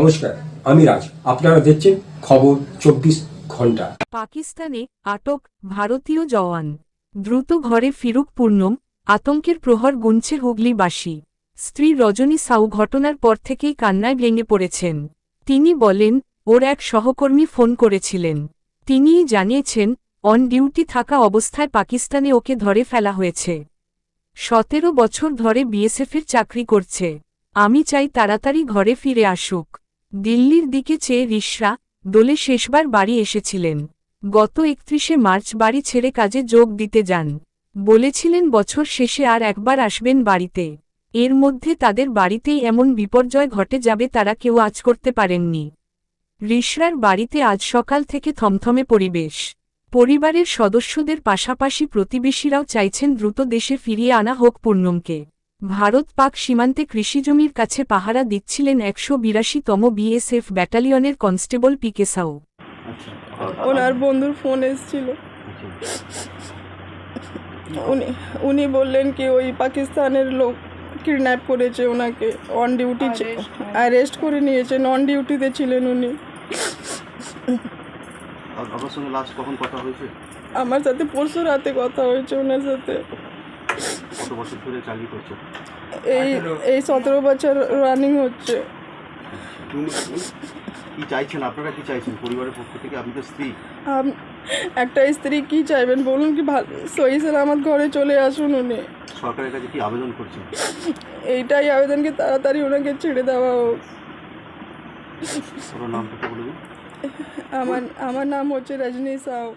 নমস্কার, আমি রাজ। আপনারা দেখছেন খবর চব্বিশ ঘণ্টা। পাকিস্তানে আটক ভারতীয় জওয়ান। দ্রুত ঘরে ফিরুক পূর্ণম, আতঙ্কের প্রহর গুনছে হুগলিবাসী। স্ত্রী রজনী সাউ ঘটনার পর থেকেই কান্নায় ভেঙে পড়েছেন। তিনি বলেন, ওর এক সহকর্মী ফোন করেছিলেন। তিনিই জানিয়েছেন, অন ডিউটি থাকা অবস্থায় পাকিস্তানে ওকে ধরে ফেলা হয়েছে। সতেরো বছর ধরে বিএসএফের চাকরি করছে। আমি চাই তাড়াতাড়ি ঘরে ফিরে আসুক। দিল্লির দিকে চেয়ে রিশরা দোলে শেষবার বাড়ি এসেছিলেন। গত একত্রিশে মার্চ বাড়ি ছেড়ে কাজে যোগ দিতে যান। বলেছিলেন, বছর শেষে আর একবার আসবেন বাড়িতে। এর মধ্যে তাদের বাড়িতেই এমন বিপর্যয় ঘটে যাবে তারা কেউ আজ করতে পারেননি। রিশরার বাড়িতে আজ সকাল থেকে থমথমে পরিবেশ। পরিবারের সদস্যদের পাশাপাশি প্রতিবেশীরাও চাইছেন দ্রুত দেশে ফিরিয়ে আনা হোক পূর্ণমকে। ভারত পাক সীমান্তে কৃষিজমির কাছে পাহারা দিচ্ছিলেন একশো বিরাশিতম বিএসএফ ব্যাটালিয়নের কনস্টেবল পিকে সাউ। আচ্ছা। ওনার বন্ধুর ফোন এসেছিল। উনি উনি বললেন কি ওই পাকিস্তানের লোক কিডন্যাপ করেছে ওনাকে অন ডিউটি অ্যারেস্ট করে নিয়েছে নন ডিউটিতে ছিলেন উনি। আর আপনার সঙ্গে লাস্ট কখন কথা হয়েছে? আমার সাথে পরশু রাতে কথা হয়েছে ওনার সাথে। কত বছর ধরে চাকরি করছে? এই এই সতেরো বছর রানিং হচ্ছে। কি চাইছেন? আপনারা কি চাইছেন? পরিবারের পক্ষ থেকে? আপনি তো স্ত্রী। একটা স্ত্রী কি চাইবেন বলুন কি? ভালো সহি সালামত ঘরে চলে আসুন উনি। সরকারের কাছে কি আবেদন করছেন? এইটাই আবেদনকে তাড়াতাড়ি ওনাকে ছেড়ে দেওয়া হোক। আমার আমার নাম হচ্ছে রজনী সাউ।